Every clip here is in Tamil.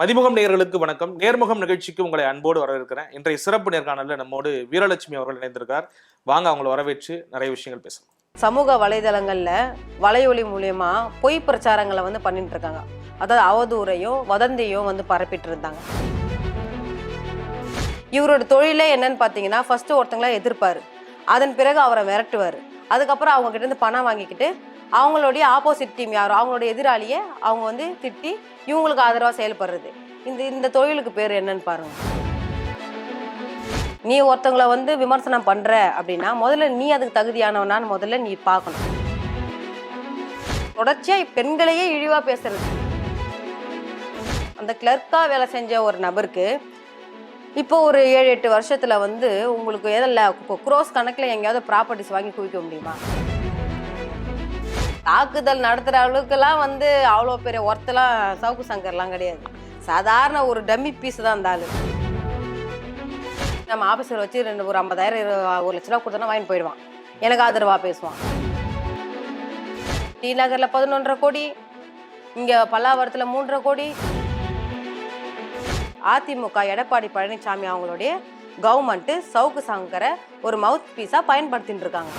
மதிமுகம் நேயர்களுக்கு வணக்கம். நேர்முகம் நிகழ்ச்சிக்கு உங்களை அன்போடு வரவேற்கிறேன். இன்றைய சிறப்பு நேர்காணலில் நம்மோடு வீரலட்சுமி அவர்கள் இணைந்திருக்கார். வாங்க அவங்களை வரவேற்று நிறைய விஷயங்கள் பேசலாம். சமூக வலைதளங்களில் வலையொலி மூலியமா பொய் பிரச்சாரங்களை வந்து பண்ணிட்டு இருக்காங்க. அதாவது அவதூறையும் வதந்தியும் வந்து பரப்பிட்டு இருந்தாங்க. இவரோட தொழிலே என்னன்னு பார்த்தீங்கன்னா ஃபர்ஸ்ட் ஒருத்தங்களா எதிர்ப்பாரு. அதன் பிறகு அவரை மிரட்டுவார் அதுக்கப்புறம் அவங்க கிட்ட இருந்து பணம் வாங்கிக்கிட்டு அவங்களுடைய ஆப்போசிட் டீம் யாரோ அவங்களுடைய எதிராளியை அவங்க வந்து திட்டி இவங்களுக்கு ஆதரவாக செயல்படுறது. இந்த இந்த தொழிலுக்கு பேர் என்னன்னு பாருங்க. நீ ஒருத்தவங்களை வந்து விமர்சனம் பண்ற அப்படின்னா முதல்ல நீ அதுக்கு தகுதியானவனான்னு முதல்ல நீ பார்க்கணும். தொடர்ச்சியா பெண்களையே இழிவா பேசுறது. அந்த கிளர்க்கா வேலை செஞ்ச ஒரு நபருக்கு இப்போ ஒரு ஏழு எட்டு வருஷத்துல வந்து உங்களுக்கு எதில் இப்போ குரோஸ் கணக்கில் எங்கேயாவது ப்ராப்பர்ட்டிஸ் வாங்கி குவிக்க முடியுமா? தாக்குதல் நடத்துகிற அளவுக்குலாம் வந்து அவ்வளோ பெரிய ஒர்த்தெல்லாம் சவுக்கு சங்கர்லாம் கிடையாது. சாதாரண ஒரு டம்மி பீஸ் தான் அந்த நம்ம ஆஃபீஸில் வச்சு ரெண்டு ஒரு ஐம்பதாயிரம் ஒரு லட்ச ரூபா கொடுத்தோன்னா வாங்கி போயிடுவான். எனக்கு ஆதரவாக பேசுவான். டி நகரில் பதினொன்றரை கோடி இங்கே பல்லாவரத்தில் மூன்றரை கோடி. அதிமுக எடப்பாடி பழனிசாமி அவங்களுடைய கவர்மெண்ட்டு சவுக்கு சங்கரை ஒரு மவுத் பீஸாக பயன்படுத்தின்னு இருக்காங்க.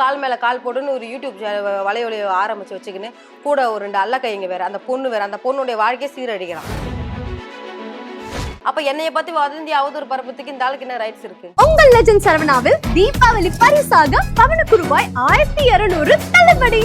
கால் மேலே கால் போட்டுன்னு ஒரு யூடியூப் சேனல் வலையொலி ஆரம்பிச்சு வச்சுக்கின்னு கூட ஒரு ரெண்டு அல்ல கைங்க வேற. அந்த பொண்ணு வேற. அந்த பொண்ணுடைய வாழ்க்கையை சீரழிக்கிறான் அப்ப என்னைய பத்தி வதந்தி அவதூறு பரப்பத்துக்கு இந்த ஆளுக்கு என்ன ரைட்ஸ் இருக்கு? உங்கள் லெஜண்ட் சரவணாவில் தீபாவளி பரிசாக பவனுக்கு ரூபாய் ஆயிரத்தி இருநூறு தள்ளுபடி.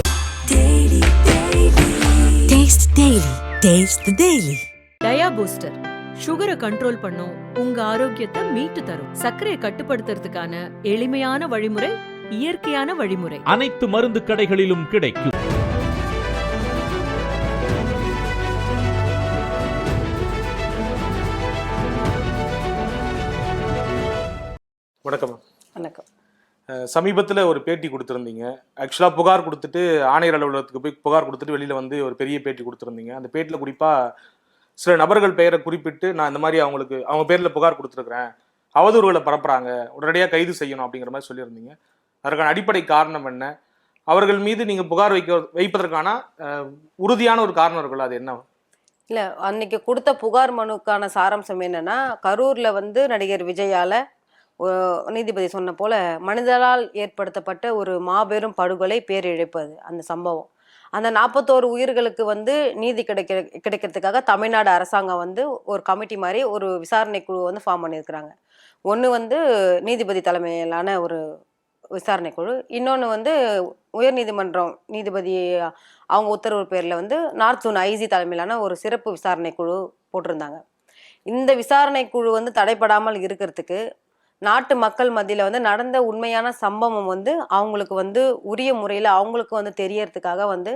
Taste Daily. Taste the Daily. Dia Booster சுகரை கண்ட்ரோல் பண்ணும் உங்க ஆரோக்கியத்தை மீட்டு தரும். சர்க்கரையை கட்டுப்படுத்துறதுக்கான எளிமையான வழிமுறை இயற்கையான வழிமுறை. அனைத்து மருந்து கடைகளிலும் கிடைக்கும். வணக்கம். வணக்கம் சமீபத்தில் ஒரு பேட்டி கொடுத்துருந்தீங்க. ஆக்சுவலாக புகார் கொடுத்துட்டு ஆணையர் அலுவலகத்துக்கு போய் புகார் கொடுத்துட்டு வெளியில் வந்து ஒரு பெரிய பேட்டி கொடுத்துருந்தீங்க. அந்த பேட்டியில் குறிப்பாக சில நபர்கள் பெயரை குறிப்பிட்டு நான் இந்த மாதிரி அவங்களுக்கு அவங்க பேரில் புகார் கொடுத்துருக்குறேன். அவதூறுகளை பரப்புறாங்க. உடனடியாக கைது செய்யணும் அப்படிங்கிற மாதிரி சொல்லியிருந்தீங்க. அதற்கான அடிப்படை காரணம் என்ன? அவர்கள் மீது நீங்கள் புகார் வைக்க வைப்பதற்கான உறுதியான ஒரு காரணம் இருக்குல்ல அது என்ன? இல்லை அன்னைக்கு கொடுத்த புகார் மனுக்கான சாராம்சம் என்னன்னா கரூரில் வந்து நடிகர் விஜயால நீதிபதி சொன்ன போல மனிதரால் ஏற்படுத்தப்பட்ட ஒரு மாபெரும் படுகொலை பேரிழப்பது அந்த சம்பவம். அந்த நாற்பத்தோரு உயிர்களுக்கு வந்து நீதி கிடைக்க கிடைக்கிறதுக்காக தமிழ்நாடு அரசாங்கம் வந்து ஒரு கமிட்டி மாதிரி ஒரு விசாரணை குழு வந்து ஃபார்ம் பண்ணியிருக்கிறாங்க. ஒன்று வந்து நீதிபதி தலைமையிலான ஒரு விசாரணை குழு இன்னொன்று வந்து உயர்நீதிமன்றம் நீதிபதி அவங்க உத்தரவு பேரில் வந்து நார்த் ஜூன் ஐஜி தலைமையிலான ஒரு சிறப்பு விசாரணை குழு போட்டிருந்தாங்க. இந்த விசாரணை குழு வந்து தடைப்படாமல் இருக்கிறதுக்கு நாட்டு மக்கள் மத்தியில் வந்து நடந்த உண்மையான சம்பவம் வந்து அவங்களுக்கு வந்து உரிய முறையில் அவங்களுக்கு வந்து தெரியறதுக்காக வந்து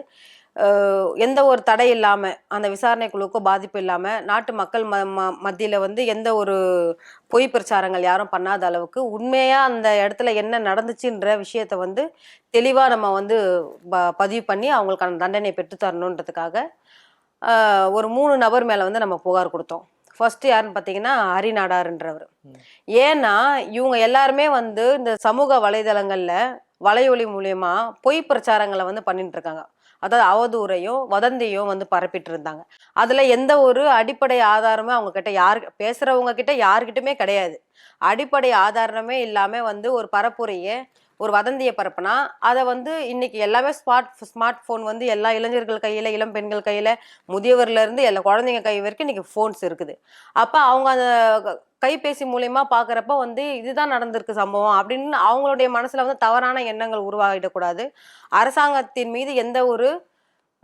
எந்த ஒரு தடை இல்லாமல் அந்த விசாரணை குழுவுக்கும் பாதிப்பு இல்லாமல் நாட்டு மக்கள் ம ம மத்தியில் வந்து எந்த ஒரு பொய் பிரச்சாரங்கள் யாரும் பண்ணாத அளவுக்கு உண்மையாக அந்த இடத்துல என்ன நடந்துச்சுன்ற விஷயத்த வந்து தெளிவாக நம்ம வந்து ப பதிவு பண்ணி அவங்களுக்கான தண்டனை பெற்று தரணுன்றதுக்காக ஆஹ், ஒரு மூணு நபர் மேலே வந்து நம்ம புகார் கொடுத்தோம். ஃபர்ஸ்ட் யாருன்னு பார்த்தீங்கன்னா ஹரிநாடாருன்றவர். ஏன்னா இவங்க எல்லாருமே வந்து இந்த சமூக வலைதளங்கள்ல வலையொலி மூலியமா பொய் பிரச்சாரங்களை வந்து பண்ணிட்டு இருக்காங்க அதாவது அவதூறையும் வதந்தியும் வந்து பரப்பிட்டு இருந்தாங்க அதுல எந்த ஒரு அடிப்படை ஆதாரமே அவங்க கிட்ட யாரு பேசுறவங்க கிட்ட யாருக்கிட்டுமே கிடையாது. அடிப்படை ஆதாரமே இல்லாம வந்து ஒரு பரப்புரையை ஒரு வதந்தியை பரப்புனா அதை வந்து இன்னைக்கு எல்லாமே ஸ்மார்ட் ஸ்மார்ட் ஃபோன் வந்து எல்லா இளைஞர்கள் கையில இளம் பெண்கள் கையில முதியவர்ல இருந்து எல்லா குழந்தைங்க கை வரைக்கும் இன்னைக்கு ஃபோன்ஸ் இருக்குது. அப்ப அவங்க அந்த கைபேசி மூலயமா பாக்குறப்ப வந்து இதுதான் நடந்திருக்கு சம்பவம் அப்படின்னு அவங்களுடைய மனசுல வந்து தவறான எண்ணங்கள் உருவாகிடக்கூடாது. அரசாங்கத்தின் மீது எந்த ஒரு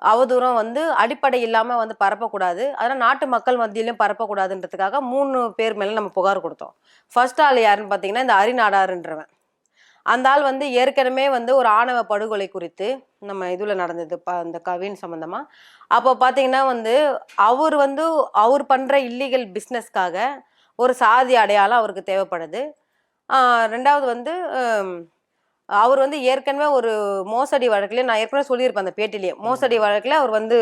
அவதூறம் வந்து அடிப்படை இல்லாம வந்து பரப்பக்கூடாது. அதனால நாட்டு மக்கள் மத்தியிலும் பரப்பக்கூடாதுன்றதுக்காக மூணு பேர் மேல நம்ம புகார் கொடுத்தோம். ஃபர்ஸ்ட் ஆள் யாருன்னு பார்த்தீங்கன்னா இந்த அரிநாடாருன்றவன். அந்த ஆள் வந்து ஏற்கனவே வந்து ஒரு ஆணவ படுகொலை குறித்து நம்ம இதுல நடந்தது ப- அந்த கவின் சம்பந்தமா. அப்போ பார்த்தீங்கன்னா வந்து அவர் வந்து அவர் பண்ற இல்லீகல் பிஸ்னஸ்க்காக ஒரு சாதி அடையாளம் அவருக்கு தேவைப்படுது. ரெண்டாவது வந்து அவர் வந்து ஏற்கனவே ஒரு மோசடி வழக்குல நான் ஏற்கனவே சொல்லியிருப்பேன் அந்த பேட்டிலேயே மோசடி வழக்குல அவர் வந்து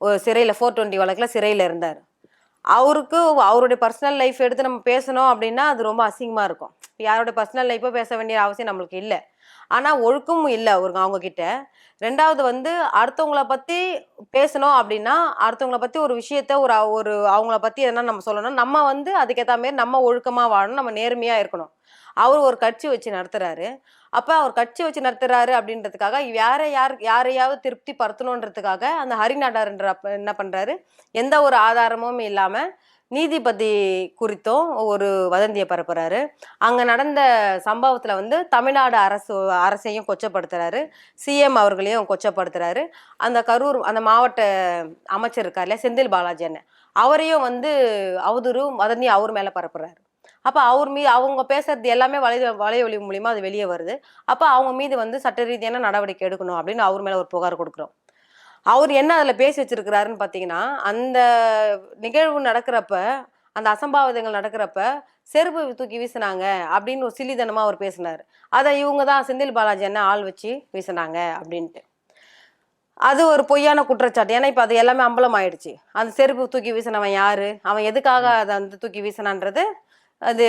ஒரு சிறையில் ஃபோர் டுவெண்ட்டி வழக்குல சிறையில் இருந்தார். அவருக்கு அவருடைய பர்சனல் லைஃப் எடுத்து நம்ம பேசணும் அப்படின்னா அது ரொம்ப அசிங்கமாக இருக்கும். யாரோட பர்சனல் லைஃப்போ பேச வேண்டிய அவசியம் நம்மளுக்கு இல்லை. ஆனால் ஒழுக்கமும் இல்லை ஒரு அவங்க கிட்ட. ரெண்டாவது வந்து அடுத்தவங்கள பற்றி பேசணும் அப்படின்னா அடுத்தவங்கள பற்றி ஒரு விஷயத்த ஒரு ஒரு அவங்கள பற்றி எதனா நம்ம சொல்லணும். நம்ம வந்து அதுக்கேற்ற மாதிரி நம்ம ஒழுக்கமாக வாழணும் நம்ம நேர்மையாக இருக்கணும். அவர் ஒரு கட்சி வச்சு நடத்துறாரு. அப்போ அவர் கட்சி வச்சு நடத்துறாரு அப்படின்றதுக்காக யார யார் யாரையாவது திருப்தி படுத்தணுன்றதுக்காக அந்த ஹரிநாடார்ன்ற என்ன பண்ணுறாரு எந்த ஒரு ஆதாரமும் இல்லாமல் நீதிபதி குறித்தும் ஒரு வதந்தியை பரப்புறாரு. அங்க நடந்த சம்பவத்துல வந்து தமிழ்நாடு அரசு அரசையும் கொச்சப்படுத்துறாரு. சிஎம் அவர்களையும் கொச்சப்படுத்துறாரு. அந்த கரூர் அந்த மாவட்ட அமைச்சர் இருக்கார் இல்லையா செந்தில் பாலாஜி அண்ணன். அவரையும் வந்து அவதூறு வதந்தி அவர் மேல பரப்புறாரு. அப்ப அவர் மீது அவங்க பேசுறது எல்லாமே வலை வலையொலி மூலியமா அது வெளியே வருது. அப்ப அவங்க மீது வந்து சட்ட ரீதியான நடவடிக்கை எடுக்கணும் அப்படின்னு அவர் மேல ஒரு புகார் கொடுக்குறோம். அவர் என்ன அதுல பேசி வச்சிருக்கிறாருன்னு பாத்தீங்கன்னா அந்த நிகழ்வு நடக்கிறப்ப அந்த அசம்பாவிதங்கள் நடக்கிறப்ப செருப்பு தூக்கி வீசினாங்க அப்படின்னு ஒரு சில்லித்தனமா அவர் பேசினார். அதை இவங்க தான் செந்தில் பாலாஜி என்ன ஆள் வச்சு வீசினாங்க அப்படின்ட்டு. அது ஒரு பொய்யான குற்றச்சாட்டு. ஏன்னா இப்போ அது எல்லாமே அம்பலம் ஆயிடுச்சு. அந்த செருப்பு தூக்கி வீசினவன் யாரு? அவன் எதுக்காக அதை வந்து தூக்கி வீசினான்றது அது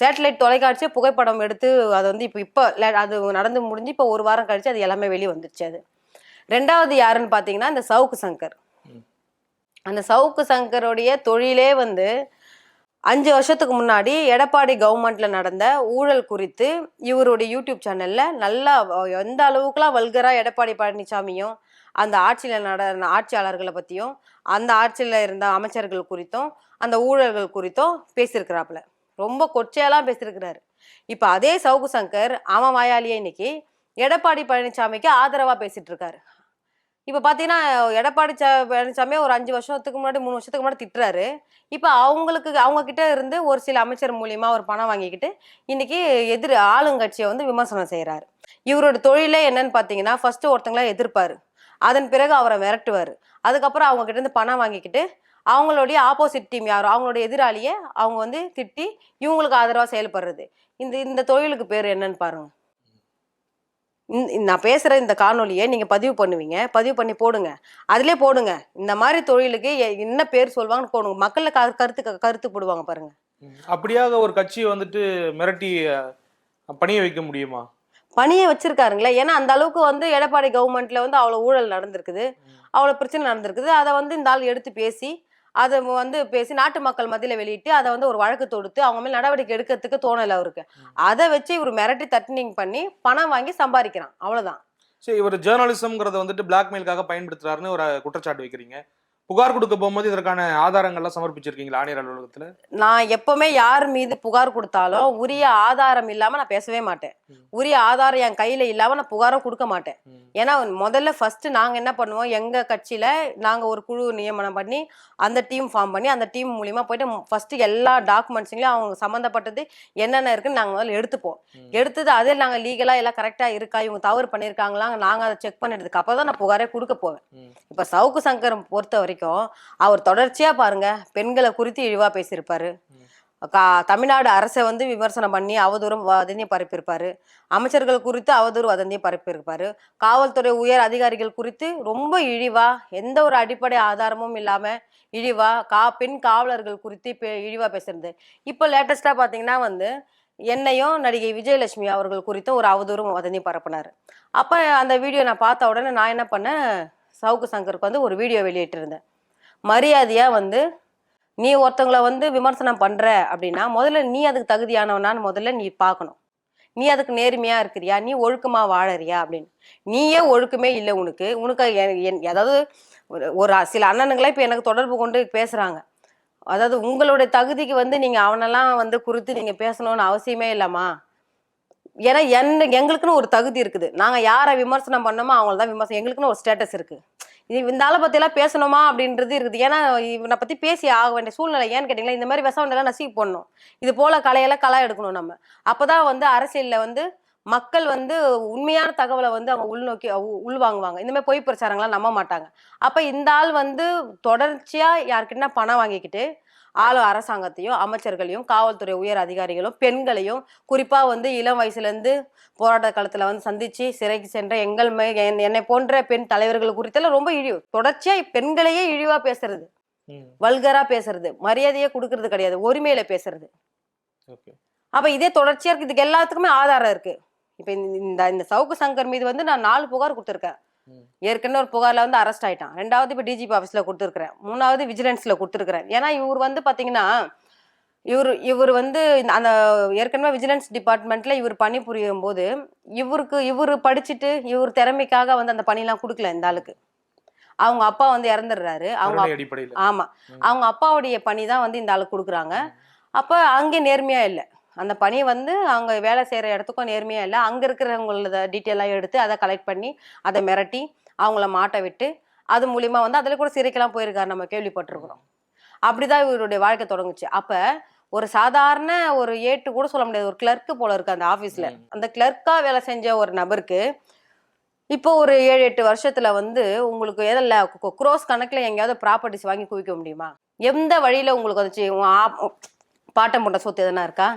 சேட்டலைட் தொலைக்காட்சியே புகைப்படம் எடுத்து அது வந்து இப்போ இப்போ அது நடந்து முடிஞ்சு இப்போ ஒரு வாரம் கழிச்சு அது எல்லாமே வெளியே வந்துருச்சு அது. ரெண்டாவது யாருன்னு பார்த்தீங்கன்னா இந்த சவுக்கு சங்கர். அந்த சவுக்கு சங்கருடைய தொழிலே வந்து அஞ்சு வருஷத்துக்கு முன்னாடி எடப்பாடி கவர்மெண்ட்ல நடந்த ஊழல் குறித்து இவருடைய யூடியூப் சேனல்ல நல்லா எந்த அளவுக்குலாம் வல்கரா எடப்பாடி பழனிசாமியும் அந்த ஆட்சியில் நட ஆட்சியாளர்களை பற்றியும் அந்த ஆட்சியில் இருந்த அமைச்சர்கள் குறித்தும் அந்த ஊழல்கள் குறித்தும் பேசியிருக்கிறாப்புல. ரொம்ப கொச்சையெல்லாம் பேசியிருக்கிறாரு. இப்போ அதே சவுக்கு சங்கர் அவன் வாயாலியே இன்னைக்கு எடப்பாடி பழனிசாமிக்கு ஆதரவாக பேசிட்டு இருக்காரு. இப்போ பார்த்தீங்கன்னா எடப்பாடி ச பழனிசாமி ஒரு அஞ்சு வருஷத்துக்கு முன்னாடி மூணு வருஷத்துக்கு முன்னாடி திட்டுறாரு. இப்போ அவங்களுக்கு அவங்க கிட்ட இருந்து ஒரு சில அமைச்சர் மூலியமா ஒரு பணம் வாங்கிக்கிட்டு இன்னைக்கு எதிர் ஆளுங்கட்சியை வந்து விமர்சனம் செய்கிறாரு இவரோட தொழிலே என்னன்னு பார்த்தீங்கன்னா ஃபர்ஸ்ட் ஒருத்தங்களா எதிர்ப்பாரு. அதன் பிறகு அவரை மிரட்டுவார் அதுக்கப்புறம் அவங்க கிட்ட இருந்து பணம் வாங்கிக்கிட்டு அவங்களுடைய ஆப்போசிட் டீம் யாரோ அவங்களுடைய எதிராளியை அவங்க வந்து திட்டி இவங்களுக்கு ஆதரவாக செயல்படுறது. இந்த இந்த தொழிலுக்கு பேர் என்னன்னு பாருங்க. நான் பேசுகிற இந்த காணொலியை நீங்கள் பதிவு பண்ணுவீங்க. பதிவு பண்ணி போடுங்க. அதிலே போடுங்க. இந்த மாதிரி தொழிலுக்கு என்ன பேர் சொல்லுவாங்கன்னு போடுங்க. மக்களில் க கருத்து கருத்து போடுவாங்க பாருங்க. அப்படியாக ஒரு கட்சியை வந்துட்டு மிரட்டி பணிய வைக்க முடியுமா? பணியை வச்சிருக்காருங்களே. ஏன்னா அந்த அளவுக்கு வந்து எடப்பாடி கவர்மெண்ட்ல வந்து அவ்வளோ ஊழல் நடந்திருக்குது. அவ்வளோ பிரச்சனை நடந்திருக்குது. அதை வந்து இந்த ஆள் எடுத்து பேசி அதை வந்து பேசி நாட்டு மக்கள் மத்தியில் வெளியிட்டு அதை வந்து ஒரு வழக்கு தொடுத்து அவங்க மேல் நடவடிக்கை எடுக்கிறதுக்கு தோணலை அவருக்கு. அதை வச்சு இவர் மிரட்டி தட்டினிங் பண்ணி பணம் வாங்கி சம்பாதிக்கிறான். அவ்வளவுதான். சரி இவர் ஜேர்னலிசம்ங்கிறத வந்துட்டு பிளாக்மெயிலுக்காக பயன்படுத்துறாருன்னு ஒரு குற்றச்சாட்டு வைக்கிறீங்க. புகார் கொடுக்க போகும்போது இதற்கான ஆதாரங்கள்லாம் சமர்ப்பிச்சிருக்கீங்களா? ஆணையர் அலுவலகத்துல? நான் எப்பவுமே யார் மீது புகார் கொடுத்தாலும் உரிய ஆதாரம் இல்லாம நான் பேசவே மாட்டேன். உரிய ஆதாரம் என் கையில இல்லாம நான் புகாரும் கொடுக்க மாட்டேன். ஏன்னா முதல்ல ஃபர்ஸ்ட் நாங்க என்ன பண்ணுவோம்? எங்க கட்சியில நாங்க ஒரு குழு நியமனம் பண்ணி அந்த டீம் ஃபார்ம் பண்ணி அந்த டீம் மூலியமா போயிட்டு ஃபர்ஸ்ட் எல்லா டாக்குமெண்ட்ஸையும் அவங்க சம்மந்தப்பட்டது என்னென்ன இருக்குன்னு நாங்க முதல்ல எடுத்துப்போம். எடுத்தது அதில் நாங்க லீகலா எல்லாம் கரெக்டா இருக்கா? இவங்க தவறு பண்ணியிருக்காங்களா? நாங்க அதை செக் பண்ணிடுறதுக்கு அப்பதான் தான் நான் புகாரே கொடுக்க போவேன். இப்ப சவுக்கு சங்கர் பொறுத்த வரைக்கும் அவர் தொடர்ச்சியா பாருங்க பெண்களை குறித்து இழிவா பேசியிருப்பாரு. கா தமிழ்நாடு அரசை வந்து விமர்சனம் பண்ணி அவதூறும் வதந்தியை பரப்பியிருப்பாரு. அமைச்சர்கள் குறித்து அவதூறு வதந்தியை பரப்பியிருப்பாரு. காவல்துறை உயர் அதிகாரிகள் குறித்து ரொம்ப இழிவா எந்த ஒரு அடிப்படை ஆதாரமும் இல்லாம இழிவா கா பெண் காவலர்கள் குறித்து பே- இழிவா பேசுறது. இப்போ லேட்டஸ்டா பாத்தீங்கன்னா வந்து என்னையும் நடிகை விஜயலட்சுமி அவர்கள் குறித்து ஒரு அவதூறும் வதந்தி பரப்புனாரு. அப்ப அந்த வீடியோ நான் பார்த்த உடனே நான் என்ன பண்ணேன் சவுக்கு சங்கருக்கு வந்து ஒரு வீடியோ வெளியிட்டிருந்தேன். மரியாதையாக வந்து நீ ஒருத்தவங்கள வந்து விமர்சனம் பண்ணுற அப்படின்னா முதல்ல நீ அதுக்கு தகுதியானவனான்னு முதல்ல நீ பார்க்கணும். நீ அதுக்கு நேர்மையாக இருக்கிறியா? நீ ஒழுக்கமாக வாழறியா? அப்படின்னு. நீயே ஒழுக்கமே இல்லை உனக்கு. உனக்கு ஏதாவது என்- ஒரு- ஒரு சில அண்ணனுங்களே இப்போ எனக்கு தொடர்பு கொண்டு பேசுகிறாங்க அதாவது உங்களுடைய தகுதிக்கு வந்து நீங்கள் அவனெல்லாம் வந்து குறித்து நீங்கள் பேசணும்னு அவசியமே இல்லைம்மா. ஏன்னா என்ன எங்களுக்குன்னு ஒரு தகுதி இருக்குது. நாங்க யாரை விமர்சனம் பண்ணோமோ அவங்கள தான் விமர்சனம் எங்களுக்குன்னு ஒரு ஸ்டேட்டஸ் இருக்கு. இது இந்த ஆளை பற்றிலாம் பேசணுமா அப்படின்றது இருக்குது. ஏன்னா இவனை பத்தி பேசி ஆக வேண்டிய சூழ்நிலை ஏன்னு கேட்டீங்களா? இந்த மாதிரி விஷம் நசிக்கு போடணும். இது போல கலையெல்லாம் களை எடுக்கணும் நம்ம. அப்பதான் வந்து அரசியல்ல வந்து மக்கள் வந்து உண்மையான தகவலை வந்து அவங்க உள்நோக்கி உள்வாங்குவாங்க. இந்த மாதிரி பொய் பிரச்சாரங்களாம் நம்ப மாட்டாங்க. அப்ப இந்த ஆள் வந்து தொடர்ச்சியா யார்கிட்ட பணம் வாங்கிக்கிட்டு ஆளு அரசாங்கத்தையும் அமைச்சர்களையும் காவல்துறை உயர் அதிகாரிகளும் பெண்களையும் குறிப்பா வந்து இளம் வயசுல இருந்து போராட்ட காலத்துல வந்து சந்திச்சு சிறைக்கு சென்ற எங்கள் என்னை போன்ற பெண் தலைவர்கள் குறித்தெல்லாம் ரொம்ப இழிவு. தொடர்ச்சியா பெண்களையே இழிவா பேசுறது. வல்கரா பேசுறது. மரியாதையே கொடுக்கறது கிடையாது. ஒருமையில பேசுறது. அப்ப இதே தொடர்ச்சியா இருக்கு. இதுக்கு எல்லாத்துக்குமே ஆதாரம் இருக்கு. இப்போ இந்த இந்த சவுக்கு சங்கர் மீது வந்து நான் நாலு புகார் கொடுத்துருக்கேன். ஏற்கனவே ஒரு புகார்ல வந்து அரெஸ்ட் ஆயிட்டான். ரெண்டாவது இப்போ டிஜிபி ஆஃபீஸில் கொடுத்துருக்குறேன். மூணாவது விஜிலன்ஸில் கொடுத்துருக்குறேன். ஏன்னா இவர் வந்து பார்த்தீங்கன்னா இவர் இவர் வந்து அந்த ஏற்கனவே விஜிலன்ஸ் டிபார்ட்மெண்ட்ல இவர் பணிபுரியும் போது இவருக்கு இவர் படிச்சுட்டு இவர் திறமைக்காக வந்து அந்த பணிலாம் கொடுக்கல இந்த ஆளுக்கு. அவங்க அப்பா வந்து இறந்துடுறாரு. அவங்க கருணை அடிப்படையில். ஆமா. அவங்க அப்பாவுடைய பணி தான் வந்து இந்த ஆளுக்கு கொடுக்குறாங்க. அப்ப அங்கே நேர்மையா இல்லை. அந்த பணி வந்து அவங்க வேலை செய்யற இடத்துக்கும் நேர்மையா இல்லை. அங்க இருக்கிறவங்கள டீட்டெயிலாக எடுத்து அதை கலெக்ட் பண்ணி அதை மிரட்டி அவங்கள மாட்ட விட்டு அது மூலியமா வந்து அதில் கூட சிறைக்கெல்லாம் போயிருக்காரு நம்ம கேள்விப்பட்டிருக்கிறோம். அப்படிதான் இவருடைய வாழ்க்கை தொடங்குச்சு. அப்ப ஒரு சாதாரண ஒரு ஏட்டு கூட சொல்ல முடியாது. ஒரு கிளர்க்கு போல இருக்கு அந்த ஆபீஸ்ல அந்த கிளர்க்கா வேலை செஞ்ச ஒரு நபருக்கு இப்போ ஒரு ஏழு எட்டு வருஷத்துல வந்து உங்களுக்கு எதில் குரோஸ் கணக்குல எங்கேயாவது ப்ராப்பர்ட்டிஸ் வாங்கி குவிக்க முடியுமா? எந்த வழியில உங்களுக்கு வந்துச்சு? பாட்டம் போட்ட சொத்து எதனா இருக்கா.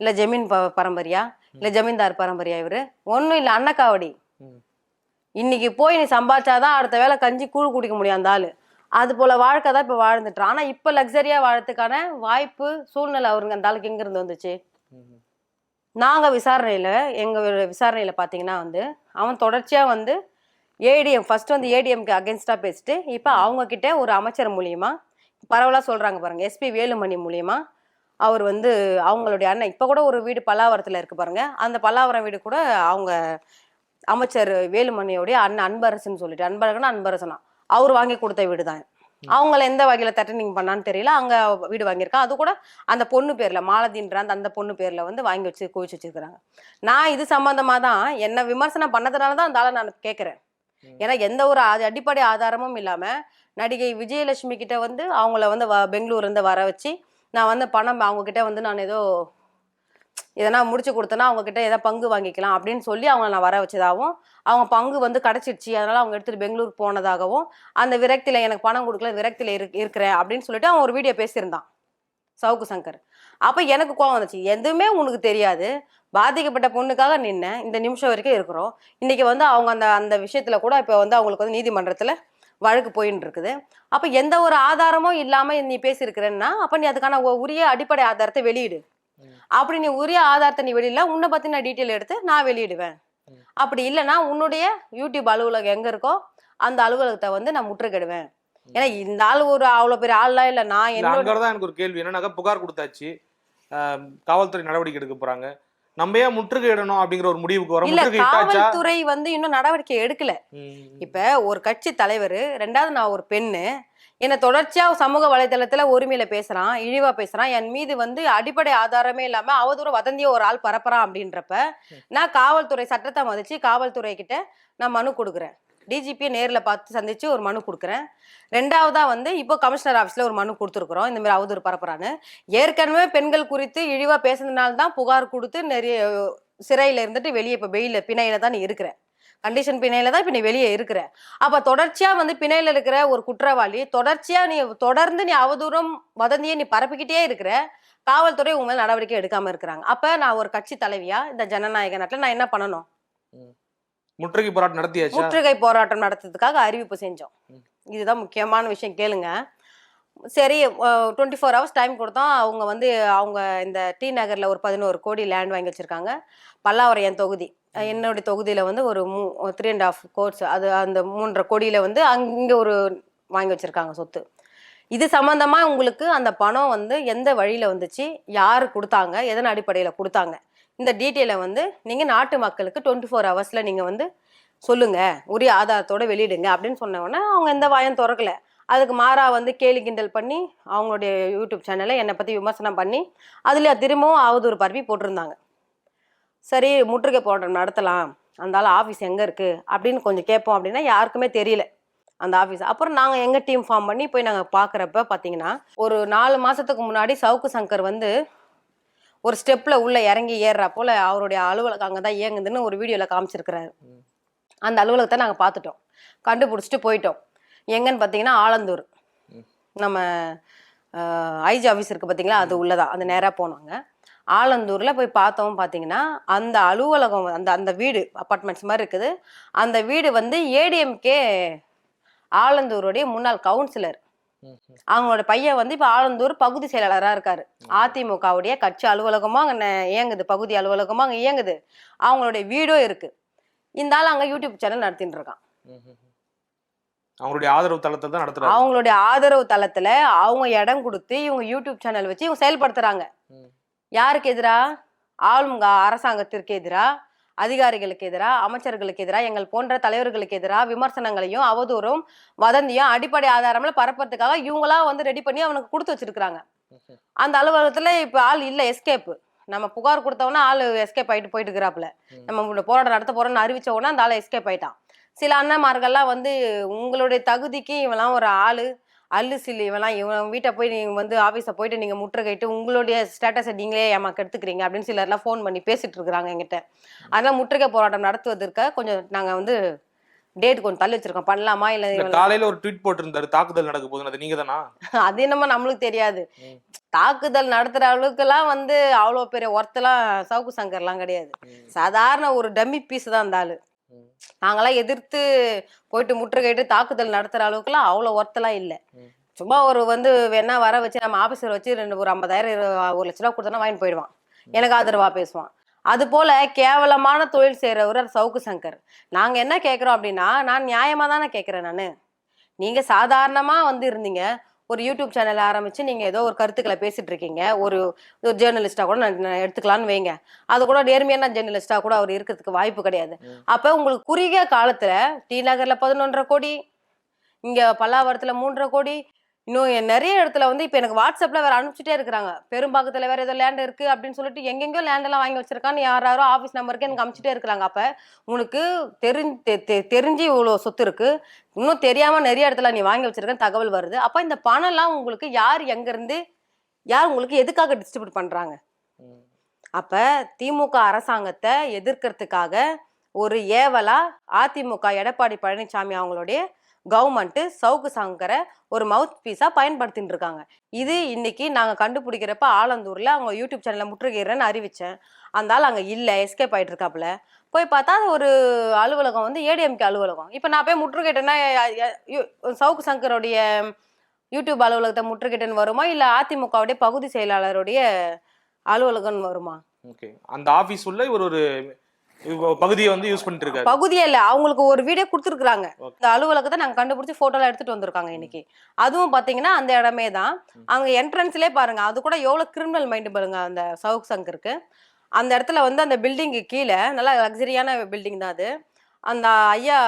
இல்ல ஜமீன் பரம்பரையா? இல்ல ஜமீன்தார் பரம்பரையா இவரு? ஒண்ணும் இல்ல அன்னக்காவடி. இன்னைக்கு போய் நீ சம்பாதிச்சாதான் அடுத்த வேளை கஞ்சி கூழ் குடிக்க முடியும் அந்த ஆளு. அது போல வாழ்க்கை தான் இப்ப வாழ்ந்துட்டான் ஆனா இப்ப லக்ஸரியா வாழறதுக்கான வாய்ப்பு சூழ்நிலை அவருங்க அந்த ஆளுக்கு எங்க இருந்து வந்துச்சு? ம். நாங்க விசாரணையில எங்க விசாரணையில பாத்தீங்கன்னா வந்து அவன் தொடர்ச்சியா வந்து ஏடிஎம் ஃபர்ஸ்ட் வந்து ஏடிஎம்க்கு அகேன்ஸ்டா பேசிட்டு இப்ப அவங்க கிட்ட ஒரு அமைச்சர் மூலியமா பரவலா சொல்றாங்க பாருங்க எஸ்பி வேலுமணி மூலியமா அவர் வந்து அவங்களுடைய அண்ணன். இப்ப கூட ஒரு வீடு பல்லாவரத்துல இருக்கு பாருங்க. அந்த பல்லாவரம் வீடு கூட அவங்க அமைச்சர் வேலுமணியோடைய அண்ணன் அன்பரசன் சொல்லிட்டு அன்பழகனா அன்பரசனா. அவர் வாங்கி கொடுத்த வீடு தான் அவங்கள எந்த வகையில தட்டனிங் பண்ணான்னு தெரியல. அங்க வீடு வாங்கியிருக்கான். அது கூட அந்த பொண்ணு பேர்ல மாலதின்ற அந்த அந்த பொண்ணு பேர்ல வந்து வாங்கி வச்சு குவிச்சு வச்சிருக்காங்க நான் இது சம்பந்தமா தான் என்ன விமர்சனம் பண்ணதுனால தான் அந்த ஆளை நான் கேட்கறேன் ஏன்னா எந்த ஒரு அடிப்படை ஆதாரமும் இல்லாம நடிகை விஜயலட்சுமி கிட்ட வந்து அவங்கள வந்து வ- பெங்களூர்ல இருந்து வர வச்சு நான் வந்து பணம் அவங்கக்கிட்ட வந்து நான் ஏதோ எதனா முடிச்சு கொடுத்தேன்னா அவங்கக்கிட்ட ஏதாவது பங்கு வாங்கிக்கலாம் அப்படின்னு சொல்லி அவங்கள நான் வர வச்சதாகவும் அவங்க பங்கு வந்து கிடச்சிடுச்சு. அதனால அவங்க எடுத்துகிட்டு பெங்களூர் போனதாகவும் அந்த விரக்தியில் எனக்கு பணம் கொடுக்கல விரக்தியில் இரு இருக்கிறேன் அப்படின்னு சொல்லிட்டு அவன் ஒரு வீடியோ பேசியிருந்தான். சவுக்கு சங்கர். அப்போ எனக்கு கோவம் வந்துச்சு. எதுவுமே உனக்கு தெரியாது. பாதிக்கப்பட்ட பொண்ணுக்காக நின்ன. இந்த நிமிஷம் வரைக்கும் இருக்கிறோம். இன்னைக்கு வந்து அவங்க அந்த அந்த விஷயத்துல கூட இப்போ வந்து அவங்களுக்கு வந்து நீதிமன்றத்தில் வழக்கு போயின்னு இருக்குது அப்ப எந்த ஒரு ஆதாரமும் இல்லாம நீ பேசியிருக்கிறேன்னா அப்ப நீ அதுக்கான உரிய அடிப்படை ஆதாரத்தை வெளியிடு. அப்படி நீ உரிய ஆதாரத்தை நீ வெளியில உன்னை பத்தி நான் டீட்டெயில் எடுத்து நான் வெளியிடுவேன். அப்படி இல்லைன்னா உன்னுடைய யூடியூப் அலுவலகம் எங்க இருக்கோ அந்த அலுவலகத்தை வந்து நான் முற்றுகையிடுவேன். ஏன்னா இந்த ஆள் ஒரு அவ்வளவு பெரிய ஆள்லாம் இல்ல நான் அங்கதான் எனக்கு ஒரு கேள்வி. என்னன்னாக்கா புகார் கொடுத்தாச்சு. காவல்துறை நடவடிக்கை எடுக்க போறாங்க. நம்ம ஏன் முற்றுகையிடணும் அப்படிங்கிற ஒரு முடிவுக்கு வர இல்ல காவல்துறை வந்து இன்னும் நடவடிக்கை எடுக்கல. இப்ப ஒரு கட்சி தலைவர் ரெண்டாவது நான் ஒரு பெண்ணு என்னை தொடர்ச்சியா சமூக வலைதளத்துல ஒருமையில பேசுறான் இழிவா பேசுறான் என் மீது வந்து அடிப்படை ஆதாரமே இல்லாம அவதூற வதந்திய ஒரு ஆள் பரப்புறான் அப்படின்றப்ப நான் காவல்துறை சட்டத்தை மதிச்சு காவல்துறை கிட்ட நான் மனு கொடுக்குறேன். டிஜிபியை நேரில் பார்த்து சந்திச்சு ஒரு மனு கொடுக்குறேன். ரெண்டாவதாக வந்து இப்போ கமிஷனர் ஆஃபீஸில் ஒரு மனு கொடுத்துருக்குறோம். இந்த மாதிரி அவதூறு பரப்புறான்னு. ஏற்கனவே பெண்கள் குறித்து இழிவாக பேசுனதுனால தான் புகார் கொடுத்து நிறைய சிறையில் இருந்துட்டு வெளியே இப்போ வெயில பிணையில தான் நீ இருக்கிறேன் கண்டிஷன் பிணையில தான் இப்போ நீ வெளியே இருக்கிற. அப்போ தொடர்ச்சியாக வந்து பிணையில இருக்கிற ஒரு குற்றவாளி தொடர்ச்சியாக நீ தொடர்ந்து நீ அவதூறம் வதந்தியை நீ பரப்பிக்கிட்டே இருக்கிற காவல்துறை உங்க நடவடிக்கை எடுக்காமல் இருக்கிறாங்க. அப்போ நான் ஒரு கட்சி தலைவியா இந்த ஜனநாயக நாட்டில் நான் என்ன பண்ணணும்? முற்றுகை போராட்டம் நடத்தியாச்சா? முற்றுகை போராட்டம் நடத்துறதுக்காக அறிவிப்பு செஞ்சோம். இதுதான் முக்கியமான விஷயம் கேளுங்க. சரி டுவெண்ட்டி ஃபோர் ஹவர்ஸ் டைம் கொடுத்தோம் அவங்க வந்து அவங்க இந்த டி நகர்ல ஒரு பதினோரு கோடி லேண்ட் வாங்கி வச்சிருக்காங்க. பல்லாவரம் என் தொகுதி என்னுடைய தொகுதியில வந்து ஒரு மூ த்ரீ அண்ட் ஆஃப் கோர்ஸ் அது அந்த மூன்றரை கோடியில வந்து அங்க ஒரு வாங்கி வச்சிருக்காங்க சொத்து. இது சம்பந்தமா உங்களுக்கு அந்த பணம் வந்து எந்த வழியில வந்துச்சு யாரு கொடுத்தாங்க எதன் அடிப்படையில கொடுத்தாங்க? இந்த டீட்டெயிலை வந்து நீங்கள் நாட்டு மக்களுக்கு டுவெண்ட்டி ஃபோர் ஹவர்ஸில் நீங்கள் வந்து சொல்லுங்கள் உரிய ஆதாரத்தோட வெளியிடுங்க அப்படின்னு சொன்ன அவங்க எந்த வாயும் திறக்கல. அதுக்கு மாறா வந்து கேலி கிண்டல் பண்ணி அவங்களுடைய யூடியூப் சேனலை என்னை பற்றி விமர்சனம் பண்ணி அதில் திரும்பவும் அவதூறு பரப்பி போட்டிருந்தாங்க. சரி முற்றுகை போராட்டம் நடத்தலாம். அந்த ஆள் ஆஃபீஸ் எங்கே இருக்குது அப்படின்னு கொஞ்சம் கேட்போம் அப்படின்னா யாருக்குமே தெரியல அந்த ஆஃபீஸ் அப்புறம் நாங்கள் எங்கள் டீம் ஃபார்ம் பண்ணி போய் நாங்கள் பார்க்குறப்ப பார்த்தீங்கன்னா ஒரு நாலு மாதத்துக்கு முன்னாடி சவுக்கு சங்கர் வந்து ஒரு ஸ்டெப்பில் உள்ளே இறங்கி ஏறுறா போல் அவருடைய அலுவலகம் அங்கே தான் இயங்குதுன்னு ஒரு வீடியோவில் காமிச்சிருக்கிறாரு. அந்த அலுவலகத்தை நாங்கள் பார்த்துட்டோம். கண்டுபிடிச்சிட்டு போயிட்டோம். எங்கன்னு பார்த்தீங்கன்னா ஆலந்தூர். நம்ம ஐஜி ஆஃபீஸ் இருக்குது பார்த்தீங்களா? அது உள்ளதான். அது நேராக போனாங்க. ஆலந்தூரில் போய் பார்த்தோம் பார்த்தீங்கன்னா அந்த அலுவலகம் அந்த அந்த வீடு அப்பார்ட்மெண்ட்ஸ் மாதிரி இருக்குது. அந்த வீடு வந்து ஏடிஎம்கே ஆலந்தூருடைய முன்னாள் கவுன்சிலர். அவங்களோட பையன் வந்து இப்ப ஆலந்தூர் பகுதி செயலாளரா இருக்காரு. அதிமுகவுடைய கட்சி அலுவலகமா அங்க இயங்குது. பகுதி அலுவலகமா அங்க இயங்குது. அவங்களுடைய வீடோ இருக்கு. இந்த ஆள் அங்க யூடியூப் சேனல் நடத்திட்டு இருக்கான். அவங்களுடைய ஆதரவு தளத்தில் தான் நடத்துறாரு. அவங்களுடைய ஆதரவு தளத்துல அவங்க இடம் கொடுத்து இவங்க யூடியூப் சேனல் வச்சு இவங்க செயல்படுத்துறாங்க. யாருக்கு எதிரா? ஆளுங்க அரசாங்கத்திற்கு எதிரா? அதிகாரிகளுக்கு எதிரா அமைச்சர்களுக்கு எதிரா எங்கள் போன்ற தலைவர்களுக்கு எதிரா விமர்சனங்களையும் அவதூறும் வதந்தியும் அடிப்படை ஆதாரம்ல பரப்புறதுக்காக இவங்களா வந்து ரெடி பண்ணி அவனுக்கு கொடுத்து வச்சிருக்காங்க அந்த அலுவலகத்துல இப்ப ஆள் இல்ல எஸ்கேப் நம்ம புகார் கொடுத்தவொடனே ஆள் எஸ்கேப் ஆயிட்டு போயிட்டு இருக்கிறாப்புல நம்ம போராட்டம் நடத்த போறோம்னு அறிவிச்ச உடனே அந்த ஆள் எஸ்கேப் ஆயிட்டான். சில அண்ணன்மார்கள்லாம் வந்து உங்களுடைய தகுதிக்கு இவெல்லாம் ஒரு ஆளு அல்லு சில்லு இவெல்லாம் இவன் வீட்டை போய் நீங்க வந்து ஆஃபீஸை போயிட்டு நீங்க முற்றுகையிட்டு உங்களுடைய ஸ்டேட்டஸை நீங்களே ஏமாக்கு எடுத்துக்கிறீங்க அப்படின்னு சிலர்லாம் ஃபோன் பண்ணி பேசிட்டு இருக்கிறாங்க எங்கிட்ட அதெல்லாம் முற்றுகை போராட்டம் நடத்துவதற்கு கொஞ்சம் நாங்க வந்து டேட் கொஞ்சம் தள்ளி வச்சிருக்கோம். பண்ணலாமா இல்ல காலையில ஒரு ட்வீட் போட்டிருந்தாரு தாக்குதல் நடக்க போகுதுன்னு. அது நீங்க தானா? அது என்னமோ நம்மளுக்கு தெரியாது. தாக்குதல் நடத்துற அளவுக்குலாம் வந்து அவ்வளோ பெரிய ஒர்த்தெல்லாம் சவுக்கு சங்கர்லாம் கிடையாது. சாதாரண ஒரு டம்மி பீஸ் தான் அந்த ஆளு. ம். நாங்களாம் எதிர்த்து போயிட்டு முற்றுகையிட்டு தாக்குதல் நடத்துற அளவுக்குலாம் அவ்வளோ ஒர்த்தெல்லாம் இல்லை. சும்மா ஒரு வந்து வேணா வர வச்சு நம்ம ஆஃபீஸர் வச்சு ரெண்டு ஒரு ஐம்பதாயிரம் ஒரு லட்ச ரூபா கொடுத்தோன்னா வாங்கிட்டு போயிடுவான். எனக்கு ஆதரவா பேசுவான். அது போல கேவலமான தொழில் செய்யறவர் சவுக்கு சங்கர். நாங்க என்ன கேட்குறோம் அப்படின்னா நான் நியாயமா தானே கேட்குறேன் நான். நீங்க சாதாரணமா வந்து இருந்தீங்க. ஒரு யூடியூப் சேனல் ஆரம்பிச்சு நீங்க ஏதோ ஒரு கருத்துக்களை பேசிட்டு இருக்கீங்க ஒரு ஒரு ஜேர்னலிஸ்டா கூட நான் எடுத்துக்கலாம்னு வைங்க. அது கூட நேர்மையான ஜேர்னலிஸ்டா கூட அவர் இருக்கிறதுக்கு வாய்ப்பு கிடையாது. அப்ப உங்களுக்கு குறுகிய காலத்துல டி நகர்ல பதினொன்றரை கோடி இங்க பல்லாவரத்துல மூன்றரை கோடி இன்னும் நிறைய இடத்துல வந்து இப்போ எனக்கு வாட்ஸ்அப்பில் வேறு அனுப்பிச்சிட்டே இருக்கிறாங்க. பெரும்பாக்கத்தில் வேறு ஏதோ லேண்ட் இருக்குது அப்படின்னு சொல்லிட்டு எங்கெங்கோ லேண்டெல்லாம் வாங்கி வச்சிருக்கான்னு யார் யாரோ ஆஃபீஸ் நம்பருக்கு எனக்கு அனுப்பிச்சிட்டே இருக்கிறாங்க. அப்போ உனக்கு தெரிஞ்சு தெ- தெரிஞ்சு இவ்வளோ சொத்து இருக்குது இன்னும் தெரியாமல் நிறைய இடத்துல நீ வாங்கி வச்சிருக்கன்னு தகவல் வருது. அப்போ இந்த பணம்லாம் உங்களுக்கு யார் எங்கேருந்து யார் உங்களுக்கு எதுக்காக டிஸ்ட்ரிபியூட் பண்ணுறாங்க அப்போ திமுக அரசாங்கத்தை எதிர்க்கிறதுக்காக ஒரு ஏவலா அதிமுக எடப்பாடி பழனிசாமி அவங்களுடைய கவர்மெண்ட் சவுக்கு சங்கரை ஒரு மவுத் பீஸா பயன்படுத்திட்டு இருக்காங்க இது இன்னைக்கு நாங்க கண்டுபிடிக்கிறப்ப ஆலந்தூர்ல அவங்க யூடியூப் சேனல்ல முற்றுகையிறேன்னு அறிவிச்சேன். அந்த ஆள் அங்க இல்ல எஸ்கேப் ஆயிட்டு இருக்காப்புல போய் பார்த்தா அது ஒரு அலுவலகம் வந்து ஏடிஎம்கே அலுவலகம். இப்போ நான் போய் முற்றுகையிட்டேன்னா சவுக்கு சங்கருடைய யூடியூப் அலுவலகத்தை முற்றுகையிட்டேன்னு வருமா? இல்ல அதிமுகவுடைய பகுதி செயலாளருடைய அலுவலகம் வருமா? ஓகே. அந்த ஆபீஸ் உள்ள இவர் ஒரு இவ- பகுதியை வந்து யூஸ் பண்ணிட்டு இருக்காரு பகுதியே இல்ல அவங்களுக்கு ஒரு வீடியோ கொடுத்துருக்காங்க. இந்த அலுவலகத்தை நாங்க கண்டுபிடிச்சு போட்டோல எடுத்துட்டு வந்திருக்காங்க இன்னைக்கு. அதுவும் பாத்தீங்கன்னா அந்த இடமே தான். அங்க என்ட்ரன்ஸ்லயே பாருங்க அது கூட எவ்வளவு கிரிமினல் மைண்ட் பாருங்க அந்த சவுக் சங்கருக்கு அந்த இடத்துல வந்து அந்த பில்டிங்கு கீழே நல்லா லக்ஸரியான பில்டிங் தான் அது. அந்த ஐயா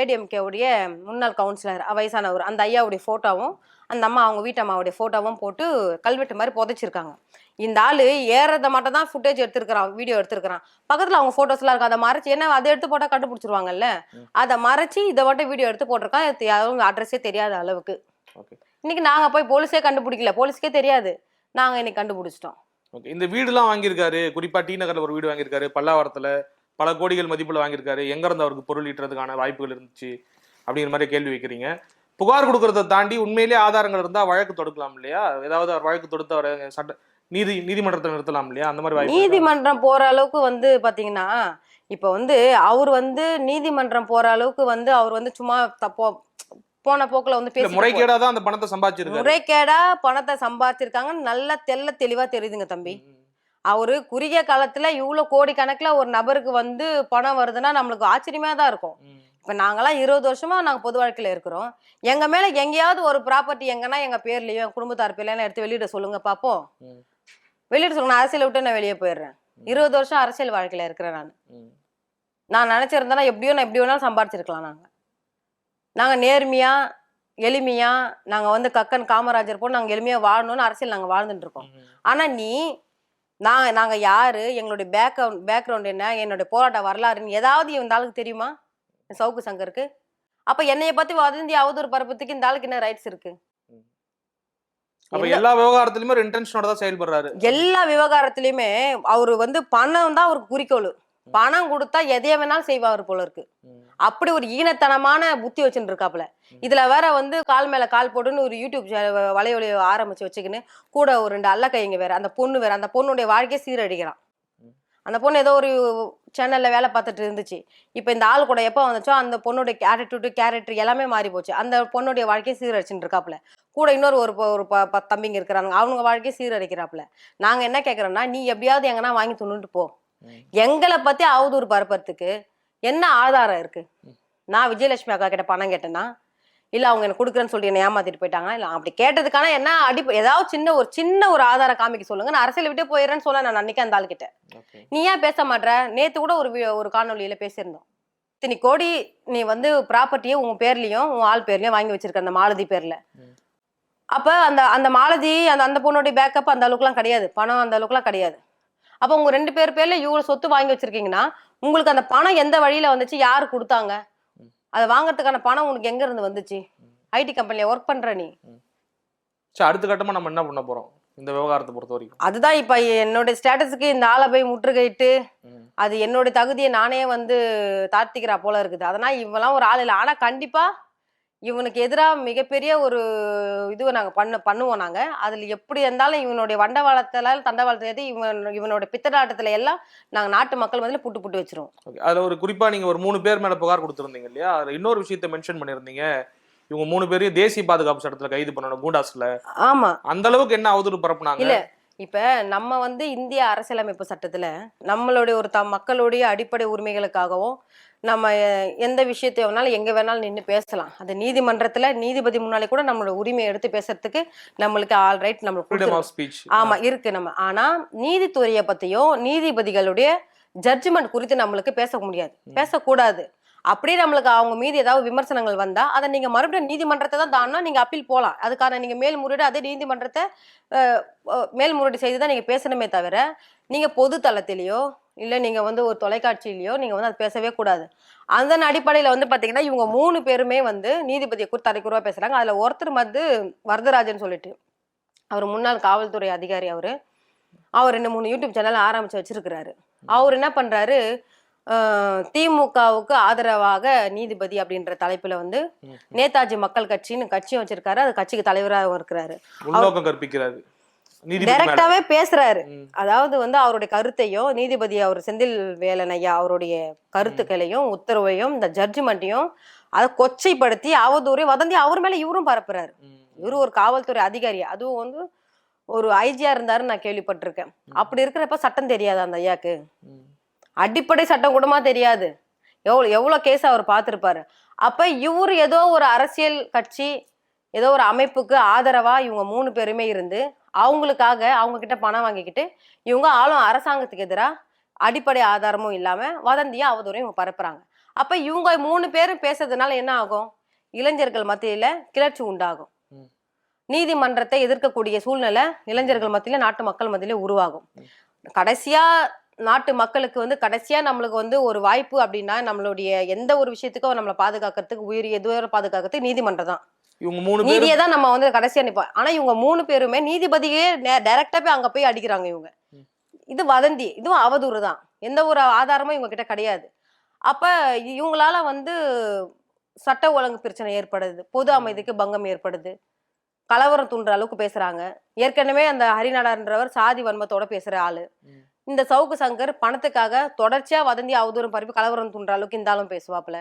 ஏடிஎம்கே உடைய முன்னாள் கவுன்சிலர் வயசானவர் அந்த ஐயாவுடைய போட்டோவும் அந்த அம்மா அவங்க வீட்டு அம்மாவுடைய போட்டோவும் போட்டு கல்வெட்டு மாதிரி புதைச்சிருக்காங்க. இந்த ஆளு ஏறத மட்டும் தான் ஃபுட்டேஜ் எடுத்திருக்கிறான் வீடியோ எடுத்திருக்கிறான். பக்கத்துல அவங்க போட்டோஸ்லாம் இருக்கு அதை மறைச்சு என்ன அதை எடுத்து போட்டா கண்டுபிடிச்சிருவாங்கல்ல? அதை மறைச்சு இதை மட்டும் வீடியோ எடுத்து போட்டிருக்கான் அவங்க அட்ரஸே தெரியாத அளவுக்கு. ஓகே. இன்னைக்கு நாங்க போய் போலீஸே கண்டுபிடிக்கல போலீஸ்க்கே தெரியாது. நாங்க இன்னைக்கு கண்டுபிடிச்சிட்டோம். ஓகே. இந்த வீடுலாம் வாங்கியிருக்காரு குறிப்பா டி நகர்ல ஒரு வீடு வாங்கியிருக்காரு பல்லாவரத்துல பல கோடிகள் மதிப்புல வாங்கியிருக்காரு. எங்க இருந்து அவருக்கு பொருள் ஈட்டுறதுக்கான வாய்ப்புகள் இருந்துச்சு அப்படிங்கிற மாதிரி கேள்வி வைக்கிறீங்க. புகார் கொடுக்கறத தாண்டி உண்மையிலேயே ஆதாரங்கள் இருந்தா வழக்கு தொடுக்கலாம் இல்லையா? ஏதாவது அவர் வழக்கு தொடுத்து அவரை சட்ட நீதி நீதிமன்றத்தில் நிறுத்தலாம் இல்லையா? அந்த மாதிரி? நீதிமன்றம் போற அளவுக்கு வந்து பாத்தீங்கன்னா இப்ப வந்து அவர் வந்து நீதிமன்றம் போற அளவுக்கு வந்து அவர் வந்து சும்மா தப்போ போன போக்குல வந்து பேசி முறைகேடா தான் அந்த பணத்தை சம்பாதிச்சிருக்காரு. முறைகேடா பணத்தை சம்பாதிச்சிருக்காங்க. நல்லா தெள்ள தெளிவா தெரியுதுங்க தம்பி. அவரு குறுகிய காலத்துல இவ்வளவு கோடி கணக்குல ஒரு நபருக்கு வந்து பணம் வருதுன்னா நம்மளுக்கு ஆச்சரியமா தான் இருக்கும். இப்ப நாங்கெல்லாம் இருபது வருஷமா நாங்க பொது வாழ்க்கையில இருக்கிறோம். எங்க மேல எங்கேயாவது ஒரு ப்ராப்பர்ட்டி எங்கன்னா எங்க பேர்லயோ என் குடும்பத்தார் பேர்ல எடுத்து வெளியிட சொல்லுங்க பாப்போம். ம். வெளியிட சொல்லுங்க நான் அரசியலை விட்டு நான் வெளியே போயிடுறேன். இருபது வருஷம் அரசியல் வாழ்க்கையில இருக்கிறேன் நான். நான் நினைச்சிருந்தேன்னா எப்படியோ நான் எப்படி வேணாலும் சம்பாரிச்சிருக்கலாம் நாங்க. நாங்க நேர்மையா எளிமையா நாங்க வந்து கக்கன் காமராஜர் போல் நாங்க எளிமையா வாழணும்னு அரசியல் நாங்க வாழ்ந்துட்டு இருக்கோம். ம். ஆனா நீ நான் நாங்க யாரு எங்களுடைய பேக்ரவுண்ட் பேக்ரவுண்ட் என்ன என்னுடைய போராட்ட வரலாறுன்னு ஏதாவது இந்த ஆளுக்கு தெரியுமா? சவுக்கு சங்கருக்கு. அப்ப என்னைய பத்தி வதந்தி அவதூறு பரப்பத்துக்கு இந்த ஆளுக்கு என்ன ரைட்ஸ் இருக்கு? அப்ப எல்லா- விவகாரத்திலுமே ஒரு இன்டென்ஷனோட தான் செயல்படுறாரு. எல்லா விவகாரத்திலயுமே அவரு வந்து பணம் தான் அவருக்கு குறிக்கோள். பணம் கொடுத்தா எதைய வேணாலும் செய்வாரு போல இருக்கு. அப்படி ஒரு ஈனத்தனமான புத்தி வச்சுட்டு இருக்காப்புல இதுல வேற வந்து கால் மேல கால் போட்டுன்னு ஒரு யூடியூப் வலையொலி ஆரம்பிச்சு வச்சுக்கின்னு கூட ஒரு ரெண்டு அல்ல கைங்க வேற. அந்த பொண்ணு வேற. அந்த பொண்ணுடைய வாழ்க்கையை சீரழிக்கிறான் அந்த பொண்ணு ஏதோ ஒரு சேனல்ல வேலை பார்த்துட்டு இருந்துச்சு. இப்போ இந்த ஆள் கூட எப்போ வந்துச்சோ அந்த பொண்ணுடைய ஆட்டிடியூடு கேரக்டர் எல்லாமே மாறி போச்சு. அந்த பொண்ணுடைய வாழ்க்கையை சீரழிச்சுட்டு இருக்காப்புல. கூட இன்னொரு ஒரு ப- ஒரு ப- பத்து தம்பிங்க இருக்கிறாங்க. அவங்க வாழ்க்கையை சீரழிக்கிறாப்புல. நாங்க என்ன கேட்குறோம்னா நீ எப்படியாவது எங்கன்னா வாங்கி துண்ணுட்டு போ. எங்களை பத்தி அவதூறு பரப்புறதுக்கு என்ன ஆதாரம் இருக்கு? நான் விஜயலட்சுமி அக்கா கிட்ட பணம் கேட்டேன்னா இல்ல அவங்க எனக்கு கொடுக்குறேன்னு சொல்லி என்ன ஏமாத்திட்டு போயிட்டாங்க இல்ல அப்படி கேட்டதுக்கான என்ன அடி ஏதாவது சின்ன ஒரு சின்ன ஒரு ஆதாரம் காமிக்க சொல்லுங்க. நான் அரசியல் விட்டு போயிடுறேன்னு சொல்ல நான் அன்னைக்கு அந்த ஆள் கிட்ட ஓகே. நீ ஏன் பேச மாட்ற? நேத்து கூட ஒரு ஒரு காணொளியில பேசியிருந்தோம். இத்தனை கோடி நீ வந்து ப்ராப்பர்ட்டியை உன் பேர்லயும் உன் ஆள் பேர்லயும் வாங்கி வச்சிருக்க அந்த மாலதி பேர்ல. அப்ப அந்த அந்த மாலதி அந்த அந்த பொண்ணுடைய பேக்கப் அந்த அளவுக்குலாம் கிடையாது. பணம் அந்த அளவுக்குலாம் கிடையாது. அப்ப உங்க ரெண்டு பேர் பேர்ல இவ்வளவு சொத்து வாங்கி வச்சிருக்கீங்கன்னா உங்களுக்கு அந்த பணம் எந்த வழியில வந்துச்சு? யாரு கொடுத்தாங்க. அதை வாங்குறதுக்கான பணம் உனக்கு எங்க இருந்து வந்துச்சு? ஐடி கம்பெனில ஒர்க் பண்ற நீ. சரி அடுத்த கட்டமா நம்ம என்ன பண்ண போறோம்? இந்த விவகாரத்தை பொறுத்த வரைக்கும். அதுதான் இப்ப என்னுடைய ஸ்டேட்டஸுக்கு இந்த ஆளை போய் முற்றுகையிட்டு. அது என்னோட தகுதியை நானே வந்து தாழ்த்திக்கிறா போல இருக்குது. அதனால் இவெல்லாம் ஒரு ஆள் இல்லை. ஆனால் கண்டிப்பா இவனுக்கு எதிராக மிகப்பெரிய ஒரு இதுவை நாங்கள் பண்ண பண்ணுவோம் நாங்கள் அதில் எப்படி இருந்தாலும் இவனுடைய வண்டவாளத்தில் தண்டவாளத்தில் எது இவன் இவனோட பித்தலாட்டத்தில் எல்லாம் நாங்கள் நாட்டு மக்கள் வந்து புட்டு புட்டு வச்சிருவோம். அதுல ஒரு குறிப்பா நீங்க ஒரு மூணு பேர் மேல புகார் கொடுத்திருந்தீங்க இல்லையா? அதுல இன்னொரு விஷயத்த மென்ஷன் பண்ணிருந்தீங்க இவங்க மூணு பேரையும் தேசிய பாதுகாப்பு சட்டத்துல கைது பண்ணணும் கூண்டாஸ்ல. ஆமாம் அந்த அளவுக்கு என்ன அவதூறு பரப்புனாங்க? இப்ப நம்ம வந்து இந்திய அரசியலமைப்பு சட்டத்துல நம்மளுடைய ஒரு த மக்களுடைய அடிப்படை உரிமைகளுக்காகவும் நம்ம எந்த விஷயத்தை வேணாலும் எங்க வேணாலும் நின்று பேசலாம். அது நீதிமன்றத்துல நீதிபதி முன்னாலே கூட நம்மளோட உரிமையை எடுத்து பேசுறதுக்கு நம்மளுக்கு ஆல் ரைட் நம்மளுக்கு ஃப்ரீடம் கொடுத்திருக்கு. ஆஃப் ஸ்பீச் ஆமா இருக்கு நம்ம. ஆனா நீதித்துறையை பத்தியும் நீதிபதிகளுடைய ஜட்ஜ்மெண்ட் குறித்து நம்மளுக்கு பேச முடியாது. பேசக்கூடாது. அப்படியே நம்மளுக்கு அவங்க மீது ஏதாவது விமர்சனங்கள் வந்தா அதை நீங்க மறுபடியும் நீதிமன்றத்தை தான் தாண்டா நீங்க அப்பீல் போகலாம் அதுக்கான நீங்க மேல்முறையீடு அதே நீதிமன்றத்தை மேல்முறையீடு செய்து தான் நீங்க பேசணுமே தவிர நீங்க பொது தளத்திலேயோ இல்ல நீங்க வந்து ஒரு தொலைக்காட்சியிலயோ நீங்க வந்து அது பேசவே கூடாது. அதன் அடிப்படையில வந்து பாத்தீங்கன்னா இவங்க மூணு பேருமே வந்து நீதிபதியை குறித்து அரைக்குறவா பேசுறாங்க. அதுல ஒருத்தர் வந்து வரதராஜன் சொல்லிட்டு அவர் முன்னாள் காவல்துறை அதிகாரி அவரு. அவர் ரெண்டு மூணு யூடியூப் சேனல் ஆரம்பிச்சு வச்சிருக்கிறாரு. அவர் என்ன பண்றாரு அஹ், திமுகவுக்கு ஆதரவாக நீதிபதி அப்படின்ற தலைப்புல வந்து. நேதாஜி மக்கள் கட்சின்னு கட்சியும் வச்சிருக்காரு. அது கட்சிக்கு தலைவராகவும் இருக்கிறாரு. கற்பிக்கிறாரு. டைரக்டாவே பேசுறாரு. அதாவது வந்து அவருடைய கருத்தையும் நீதிபதி அவர் செந்தில் வேலன் ஐயா அவருடைய கருத்துக்களையும் உத்தரவையும் இந்த ஜட்ஜ்மெண்ட்டையும் அதை கொச்சைப்படுத்தி அவதூறு வதந்தி அவர் மேல இவரும் பரப்புறாரு. இவரு ஒரு காவல்துறை அதிகாரி. அதுவும் வந்து ஒரு ஐஜியா இருந்தாருன்னு நான் கேள்விப்பட்டிருக்கேன். அப்படி இருக்கிறப்ப சட்டம் தெரியாது அந்த ஐயாக்கு. அடிப்படை சட்டம் கூடமா தெரியாது. எவ்வளோ எவ்வளோ கேஸ் அவர் பார்த்துருப்பாரு. அப்ப இவர் ஏதோ ஒரு அரசியல் கட்சி ஏதோ ஒரு அமைப்புக்கு ஆதரவா இவங்க மூணு பேருமே இருந்து அவங்களுக்காக அவங்க கிட்ட பணம் வாங்கிக்கிட்டு இவங்க ஆளும் அரசாங்கத்துக்கு எதிராக அடிப்படை ஆதாரமும் இல்லாம வதந்தியா அவதூறையும் இவங்க பரப்புறாங்க. அப்ப இவங்க மூணு பேரும் பேசுறதுனால என்ன ஆகும்? இளைஞர்கள் மத்தியில கிளர்ச்சி உண்டாகும். நீதிமன்றத்தை எதிர்க்கக்கூடிய சூழ்நிலை இளைஞர்கள் மத்தியில நாட்டு மக்கள் மத்தியில உருவாகும். கடைசியா நாட்டு மக்களுக்கு வந்து கடைசியா நம்மளுக்கு வந்து ஒரு வாய்ப்பு அப்படின்னா நம்மளுடைய எந்த ஒரு விஷயத்துக்கும் நம்மளை பாதுகாக்கிறதுக்கு உயிர் எதுவரை பாதுகாக்கிறதுக்கு நீதிமன்றம் தான் இவங்க மூணு நீதியை தான் நம்ம வந்து கடைசியா நிப்போம். ஆனா இவங்க மூணு பேருமே நீதிபதியே டைரக்டா போய் அங்க போய் அடிக்கிறாங்க இவங்க. இது வதந்தி இதுவும் அவதூறு தான் எந்த ஒரு ஆதாரமும் இவங்க கிட்ட கிடையாது. அப்ப இவங்களால வந்து சட்ட ஒழுங்கு பிரச்சனை ஏற்படுது. பொது அமைதிக்கு பங்கம் ஏற்படுது. கலவரம் தூண்டுற அளவுக்கு பேசுறாங்க. ஏற்கனவே அந்த ஹரிநாடான்றவர் சாதி வன்மத்தோட பேசுற ஆளு. இந்த சவுக்கு சங்கர் பணத்துக்காக தொடர்ச்சியாக வதந்தி அவதூறம் பரப்பி கலவரம் தூண்டுற அளவுக்கு இருந்தாலும் பேசுவாப்புல.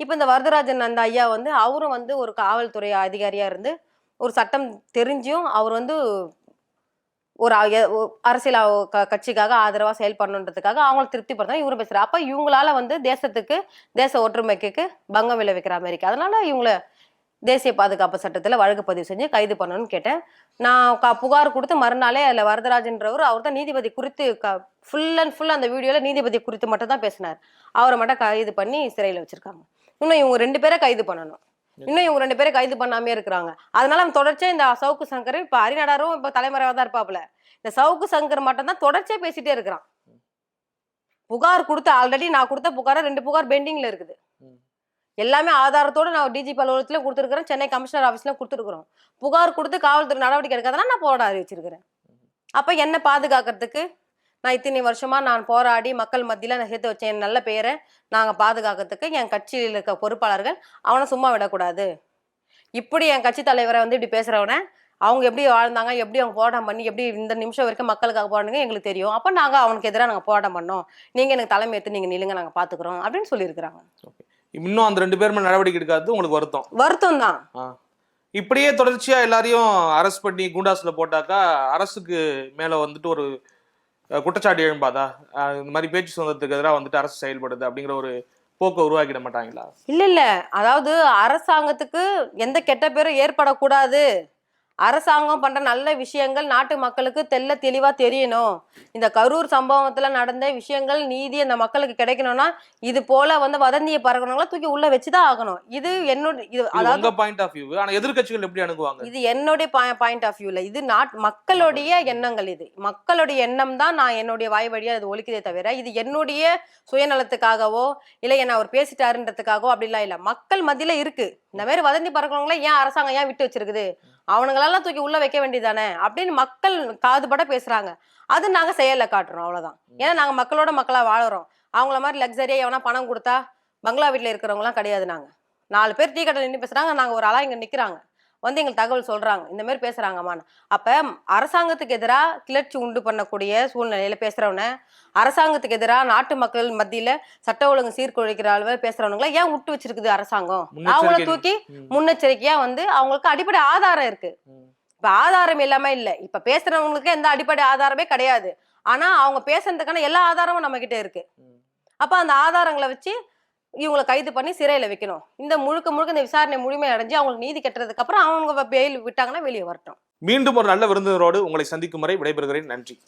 இப்போ இந்த வரதராஜன் அந்த ஐயா வந்து அவரும் வந்து ஒரு காவல்துறை அதிகாரியாக இருந்து ஒரு சட்டம் தெரிஞ்சும் அவர் வந்து ஒரு அரசியல் க- கட்சிக்காக ஆதரவாக செயல்படணுன்றதுக்காக அவங்கள திருப்திப்படுத்தா இவரும் பேசுகிறார் அப்போ இவங்களால வந்து தேசத்துக்கு தேச ஒற்றுமைக்கு பங்கம் விளைவிக்கிற அமெரிக்கா. அதனால இவங்கள தேசிய பாதுகாப்பு சட்டத்தில் வழக்கு பதிவு செஞ்சு கைது பண்ணணும்னு கேட்டேன். நான் க- புகார் கொடுத்து மறுநாளே அதில் வரதராஜன்றவர் அவர் தான் நீதிபதி குறித்து ஃபுல் அண்ட் ஃபுல் அந்த வீடியோவில் நீதிபதி குறித்து மட்டும் தான் பேசினார். அவரை மட்டும் கைது பண்ணி சிறையில் வச்சுருக்காங்க. இன்னும் இவங்க ரெண்டு பேரை கைது பண்ணணும். இன்னும் இவங்க ரெண்டு பேரை கைது பண்ணாமே இருக்கிறாங்க. அதனால அவன் தொடர்ச்சியா இந்த சவுக்கு சங்கர் இப்ப அரிநாடாரும் இப்ப தலைமறைவா தான் இருப்பாப்புல. இந்த சவுக்கு சங்கர் மட்டும் தான் தொடர்ச்சியா பேசிட்டே இருக்கிறான். புகார் கொடுத்து ஆல்ரெடி நான் கொடுத்த புகார ரெண்டு புகார் பெண்டிங்ல இருக்குது. எல்லாமே ஆதாரத்தோட நான் டிஜிபி அலுவலகத்துல கொடுத்துருக்குறேன். சென்னை கமிஷனர் ஆஃபீஸில் கொடுத்துருக்குறோம். புகார் கொடுத்து காவல்துறை நடவடிக்கை எடுக்காதனா நான் போராட அறிவிச்சிருக்கிறேன் அப்போ என்ன பாதுகாக்கிறதுக்கு நான் இத்தனை வருஷமாக நான் போராடி மக்கள் மத்தியில் நான் சேர்த்து வச்சேன் என் நல்ல பெயரை நாங்கள் பாதுகாக்கிறதுக்கு என் கட்சியில் இருக்க பொறுப்பாளர்கள் அவனை சும்மா விடக்கூடாது. இப்படி என் கட்சி தலைவரை வந்து இப்படி பேசுறவனை அவங்க எப்படி வாழ்ந்தாங்க எப்படி அவங்க போராட்டம் பண்ணி எப்படி இந்த நிமிஷம் வரைக்கும் மக்களுக்காக போராடுங்க எங்களுக்கு தெரியும். அப்போ நாங்கள் அவனுக்கு எதிராக நாங்கள் போராட்டம் பண்ணோம். நீங்கள் எனக்கு தலைமை எடுத்து நீங்கள் நில்லுங்க நாங்கள் பார்த்துக்குறோம் அப்படின்னு சொல்லியிருக்கிறாங்க. இன்னும் அந்த ரெண்டு பேர் மேல நடவடிக்கை எடுக்காதது உங்களுக்கு வருத்தம். வருத்தம் தான். இப்படியே தொடர்ச்சியா எல்லாரையும் அரெஸ்ட் பண்ணி குண்டாஸ்ல போட்டாக்கா அரசுக்கு மேல வந்துட்டு ஒரு குற்றச்சாட்டு எழும்பாதா? இந்த மாதிரி பேச்சு சுதந்திரத்துக்கு எதிராக வந்துட்டு அரசு செயல்படுது அப்படிங்கிற ஒரு போக்கை உருவாக்கிட மாட்டாங்களா? இல்ல இல்ல. அதாவது அரசாங்கத்துக்கு எந்த கெட்ட பேரும் ஏற்படக்கூடாது. அரசாங்கம் பண்ற நல்ல விஷயங்கள் நாட்டு மக்களுக்கு தெல்ல தெளிவா தெரியணும். இந்த கரூர் சம்பவத்துல நடந்த விஷயங்கள் நீதி அந்த மக்களுக்கு கிடைக்கணும்னா இது போல வந்து வதந்தியை பரகணுங்களா தூக்கி உள்ள வச்சுதான் ஆகணும். இது என்னோட இது அதாவது பாயிண்ட் ஆஃப் வியூ எப்படி அணுகுவாங்க? இது என்னுடைய பாயிண்ட் ஆஃப் வியூல இது நாட் மக்களுடைய எண்ணங்கள் இது. மக்களுடைய எண்ணம் தான் நான் என்னுடைய வாய் வழியா இது ஒழிக்குதே தவிர இது என்னுடைய சுயநலத்துக்காகவோ இல்லை என்ன அவர் பேசிட்டாருன்றதுக்காகவோ அப்படிலாம் இல்லை. மக்கள் மத்தியில இருக்கு. இந்த மாதிரி வதந்தி பறக்கிறவங்கள ஏன் அரசாங்கம் ஏன் விட்டு வச்சிருக்குது? அவனுங்களெல்லாம் தூக்கி உள்ள வைக்க வேண்டியதானே அப்படின்னு மக்கள் காதுபட பேசுறாங்க. அது நாங்க செயல்ல காட்டுறோம் அவ்வளவுதான். ஏன்னா நாங்க மக்களோட மக்களா வாழுறோம். அவங்கள மாதிரி லக்ஸரியா எவனா பணம் கொடுத்தா பங்களா வீட்டுல இருக்கிறவங்கலாம் கிடையாது நாங்க நாலு பேர் டீ கடையில் நின்று பேசுறாங்க நாங்க ஒரு ஆளா இங்க நிக்கிறாங்க. வந்து எங்களுக்கு தகவல் சொல்றாங்க. இந்த மாதிரி பேசுறாங்கம்மான்னு. அப்ப அரசாங்கத்துக்கு எதிராக கிளர்ச்சி உண்டு பண்ணக்கூடிய சூழ்நிலையில பேசுறவன அரசாங்கத்துக்கு எதிராக நாட்டு மக்கள் மத்தியில சட்ட ஒழுங்கு சீர்குலைக்கிற அளவில் பேசுறவங்கள ஏன் விட்டு வச்சிருக்குது அரசாங்கம்? அவங்கள தூக்கி ம். முன்னெச்சரிக்கையா வந்து அவங்களுக்கு அடிப்படை ஆதாரம் இருக்கு. ம். இப்ப ஆதாரம் இல்லாம இல்ல. இப்ப பேசுறவங்களுக்கு எந்த அடிப்படை ஆதாரமே கிடையாது. ஆனா அவங்க பேசுறதுக்கான எல்லா ஆதாரமும் நம்ம கிட்ட இருக்கு. அப்ப அந்த ஆதாரங்களை வச்சு இவங்களை கைது பண்ணி சிறையில வைக்கணும். இந்த முழுக்க முழுக்க இந்த விசாரணை முழுமை அடைஞ்சு அவங்களுக்கு நீதி கட்டுறதுக்கு அப்புறம் அவங்க பெயில் விட்டாங்கன்னா வெளியே வரட்டும். மீண்டும் ஒரு நல்ல விருந்தினரோடு உங்களை சந்திக்கும் வரை விடைபெறுகிறேன். நன்றி.